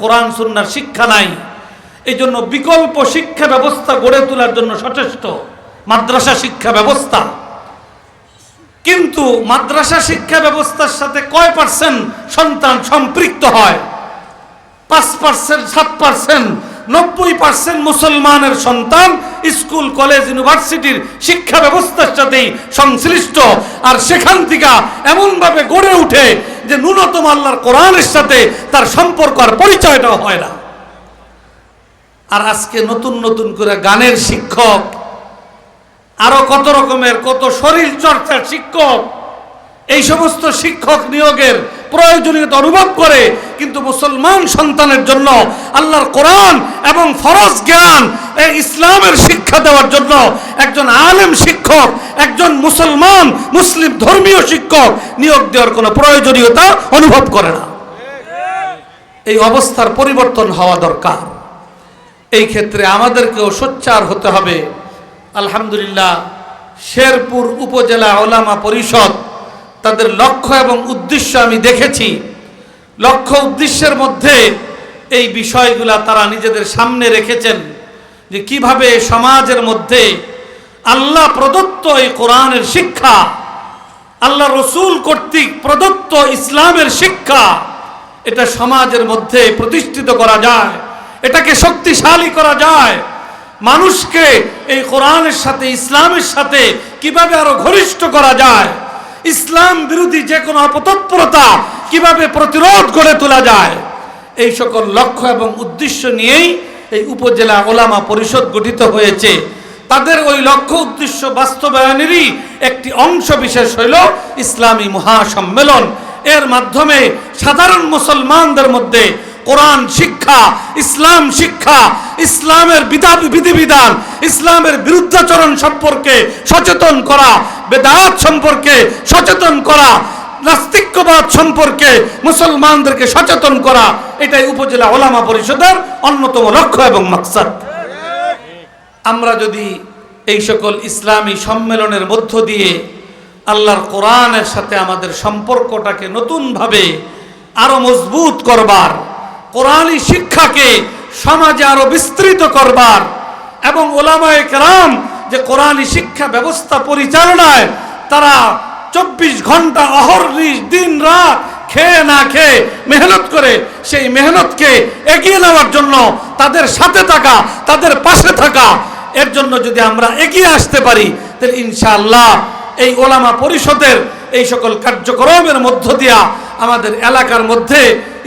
কোরআন, সুন্নার শিক্ষা নাই এই জন্য বিকল্প শিক্ষা ব্যবস্থা গড়ে তোলার জন্য সচেষ্ট মাদ্রাসা শিক্ষা ব্যবস্থা। কিন্তু মাদ্রাসা শিক্ষা ব্যবস্থার সাথে কয় পার্সেন্ট সন্তান সম্পৃক্ত হয়? পাঁচ পার্সেন্ট, সাত পার্সেন্ট নব্বই পার্সেন্ট মুসলমানের সন্তান স্কুল, কলেজ, ইউনিভার্সিটির শিক্ষা ব্যবস্থার সাথেই সংশ্লিষ্ট। আর সেখান থেকে এমনভাবে গড়ে উঠে যে ন্যূনতম আল্লাহর কোরআনের সাথে তার সম্পর্ক আর পরিচয়টাও হয় না। আর আজকে নতুন নতুন করে গানের শিক্ষক, আরও কত রকমের, কত শরীর চর্চার শিক্ষক, এই সমস্ত শিক্ষক নিয়োগের প্রয়োজনীয়তা অনুভব করে, কিন্তু মুসলমান সন্তানের জন্য আল্লাহর কোরআন এবং ফরজ জ্ঞান ইসলামের শিক্ষা দেওয়ার জন্য একজন আলেম শিক্ষক, একজন মুসলমান, মুসলিম ধর্মীয় শিক্ষক নিয়োগ দেওয়ার কোনো প্রয়োজনীয়তা অনুভব করে না। এই অবস্থার পরিবর্তন হওয়া দরকার। এই ক্ষেত্রে আমাদেরকেও সোচ্চার হতে হবে। আলহামদুলিল্লাহ, শেরপুর উপজেলা ওলামা পরিষদ তাদের লক্ষ্য এবং উদ্দেশ্য আমি দেখেছি। লক্ষ্য উদ্দেশ্যের মধ্যে এই বিষয়গুলা তারা নিজেদের সামনে রেখেছেন যে কীভাবে সমাজের মধ্যে আল্লাহ প্রদত্ত এই কোরআনের শিক্ষা, আল্লাহ রসুল কর্তৃক প্রদত্ত ইসলামের শিক্ষা, এটা সমাজের মধ্যে প্রতিষ্ঠিত করা যায়, এটাকে শক্তিশালী করা যায়। মানুষকে এই কোরআনের সাথে, ইসলামের সাথে কীভাবে আরও ঘনিষ্ঠ করা যায়? ইসলাম বিরোধী যে কোনো অপতৎপরতা কীভাবে প্রতিরোধ গড়ে তোলা যায়, এই সকল লক্ষ্য এবং উদ্দেশ্য নিয়েই এই উপজেলা ওলামা পরিষদ গঠিত হয়েছে। তাদের ওই লক্ষ্য উদ্দেশ্য বাস্তবায়নেরই একটি অংশ বিশেষ হইল ইসলামী মহাসম্মেলন। এর মাধ্যমে সাধারণ মুসলমানদের মধ্যে কোরআন শিক্ষা, ইসলাম শিক্ষা, ইসলামের বিধা বিধিবিধান ইসলামের বিরুদ্ধাচরণ সম্পর্কে সচেতন করা বেদাত সম্পর্কে সচেতন করা, নাস্তিক্যবাদ সম্পর্কে মুসলমানদেরকে সচেতন করা, এটাই উপজেলা ওলামা পরিষদের অন্যতম লক্ষ্য এবং মাকসাদ। আমরা যদি এই সকল ইসলামী সম্মেলনের মধ্য দিয়ে আল্লাহর কোরআনের সাথে আমাদের সম্পর্কটাকে নতুনভাবে আরও মজবুত করবার, কোরআনী শিক্ষাকে সমাজে আরও বিস্তৃত করবার এবং ওলামায়ে কেরাম যে কোরআনী শিক্ষা ব্যবস্থা পরিচালনায় তারা চব্বিশ ঘণ্টা অহর্নিশ দিন রাত খেয়ে না খেয়ে মেহনত করে সেই মেহনতকে এগিয়ে নেওয়ার জন্য তাদের সাথে থাকা, তাদের পাশে থাকা, এর জন্য যদি আমরা এগিয়ে আসতে পারি, তাহলে ইনশাআল্লাহ এই ওলামা পরিষদের এই সকল কার্যক্রমের মধ্য দিয়া আমাদের এলাকার মধ্যে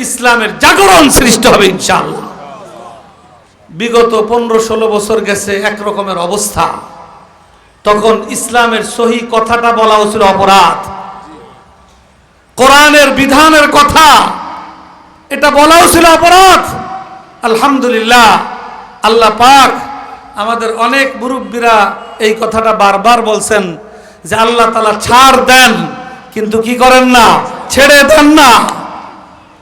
ইসলামের জাগরণ সৃষ্টি হবে ইনশাআল্লাহ। বিগত পনেরো ষোলো বছর গেছে একরকমের অবস্থা। তখন ইসলামের সহি কথাটা বলা হচ্ছিল অপরাধ। কোরআনের বিধানের কথা, এটা বলাও ছিল অপরাধ। আলহামদুলিল্লাহ, আল্লাহ পাক আমাদের অনেক মুরব্বীরা এই কথাটা বারবার বলছেন যে আল্লাহ তালা ছাড় দেন, কিন্তু কি করেন না, ছেড়ে দেন না।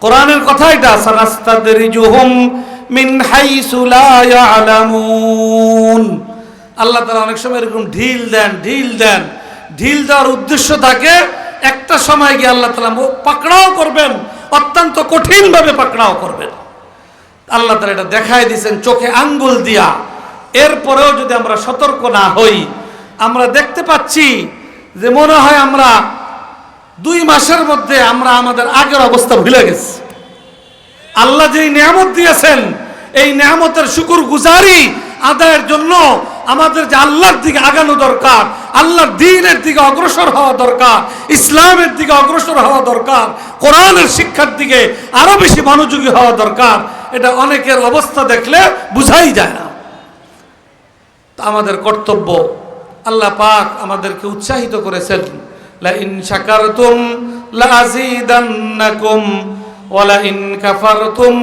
কোরআনের কথা এটা সানাস্তাদরিজুহুম মিন হাইসু লা ইয়ালামুন। আল্লাহ তাআলা অনেক সময় এরকম ঢিল দেন ঢিল দেন। ঢিল দেওয়ার উদ্দেশ্য থাকে, একটা সময় গিয়ে আল্লাহ তাআলা ও পাকড়াও করবেন, অত্যন্ত কঠিনভাবে পাকড়াও করবেন। আল্লাহ তাআলা এটা দেখাই দিয়েছেন চোখে আঙ্গুল দিয়া। এরপরেও যদি আমরা সতর্ক না হই, আমরা দেখতে পাচ্ছি যে মনে হয় আমরা দুই মাসের মধ্যে আমরা আমাদের আগের অবস্থা ভুলে গেছি। আল্লাহ যেই নিয়ামত দিয়েছেন, এই নিয়ামতের শুকুর গুজারি আদায়ের জন্য আমাদের যে আল্লাহর দিকে আগানো দরকার, আল্লাহর দিনের দিকে অগ্রসর হওয়া দরকার, ইসলামের দিকে অগ্রসর হওয়া দরকার, কোরআনের শিক্ষার দিকে আরও বেশি মনোযোগী হওয়া দরকার, এটা অনেকের অবস্থা দেখলে বুঝাই যায় না। তা আমাদের কর্তব্য, আল্লাহ পাক আমাদেরকে উৎসাহিত করেছেন, লা ইন শাকারতুম লা আযীদান্নাকুম ওয়া লা ইন কাফারতুম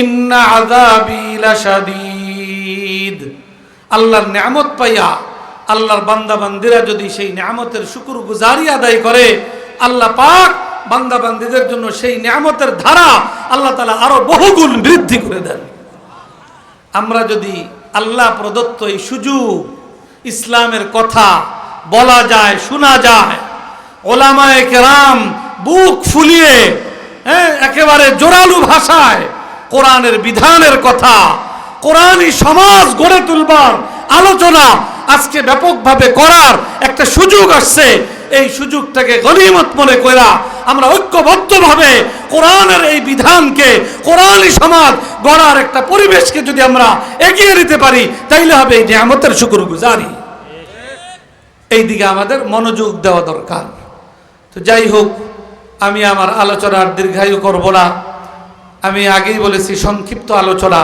ইন্না আযাবি লাশাদীদ। আল্লাহর নিয়ামত পাইয়া আল্লাহর বান্দা বান্দিরা যদি সেই নিয়ামতের শুকুর গুজারি আদায় করে, আল্লাহ পাক বান্দা বান্দিদের জন্য সেই নিয়ামতের ধারা আল্লাহ তাআলা আরও বহুগুণ বৃদ্ধি করে দেন। আমরা যদি আল্লাহ প্রদত্ত এই সুযোগ ইসলামের কথা বলা যায়, শোনা যায়, ওলামায়ে কেরাম বুক ফুলিয়ে হ্যাঁ একেবারে জোরালু ভাষায় কোরআনের বিধানের কথা, কোরআনই সমাজ গড়ে তুলবার আলোচনা আজকে ব্যাপকভাবে করার একটা সুযোগ আসছে। এই সুযোগটাকে গনিমত মনে করা আমরা ঐক্যবদ্ধভাবে কোরআনের এই বিধানকে, কোরআনই সমাজ গড়ার একটা পরিবেশকে যদি আমরা এগিয়ে নিতে পারি, তাইলে হবে এই নিয়ামতের শুকুর গুজারি এই দিকে আমাদের মনোযোগ দেওয়া দরকার। তো যাই হোক আমি আমার আলোচনার দীর্ঘায়ু করব না। আমি আগেই বলেছি, সংক্ষিপ্ত আলোচনা।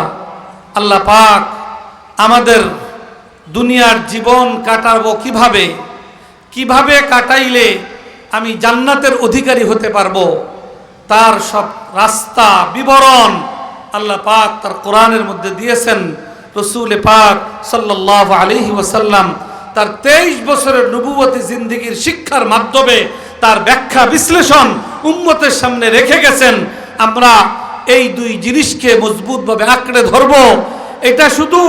আল্লাহ পাক আমাদের দুনিয়ার জীবন কাটাবো কীভাবে? কীভাবে কাটাইলে আমি জান্নাতের অধিকারী হতে পারব? তার সব রাস্তা, বিবরণ আল্লাহ পাক তার কোরআনের মধ্যে দিয়েছেন। রসুল পাক সাল্লাহ আলহি ওসাল্লাম তার তেইশ বছরের নবুবতী জিন্দিগির শিক্ষার মাধ্যমে তার ব্যাখ্যা বিশ্লেষণ উম্মতের সামনে রেখে গেছেন। আমরা এই দুই জিনিসকে মজবুতভাবে আঁকড়ে ধরবো। এটা শুধু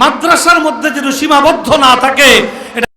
মাদ্রাসার মধ্যে যদি সীমাবদ্ধ না থাকে